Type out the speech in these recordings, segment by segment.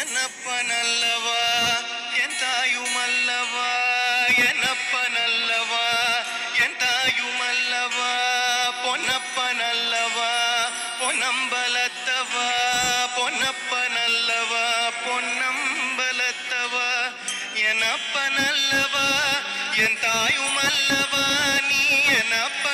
என்னப்பனல்லவா? என் தாயுமல்லவா? என்னப்பனல்லவா? என் தாயுமல்லவா? பொன்னப்பனல்லவா? பொன்னம்பலத்தவா? பொன்னப்பனல்லவா? பொன்னம்பலத்தவா? என்னப்பனல்லவா? என் தாயுமல்லவா? நீ என்னப்பனல்லவா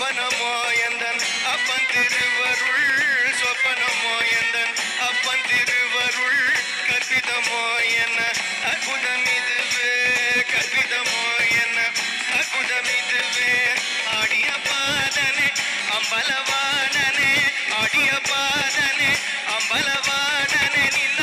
சொப்பனமோயந்தன் அப்பன் திருவருள் சொப்பனமோயந்தன் அப்பன் திருவருள் கற்பிதமோயன அற்புதம் இதுவே கற்பிதமோயன அற்புதம் இதுவே ஆடிய பாதனே அம்பலவாடனே ஆடிய பாதனே அம்பலவாடனே நின்ன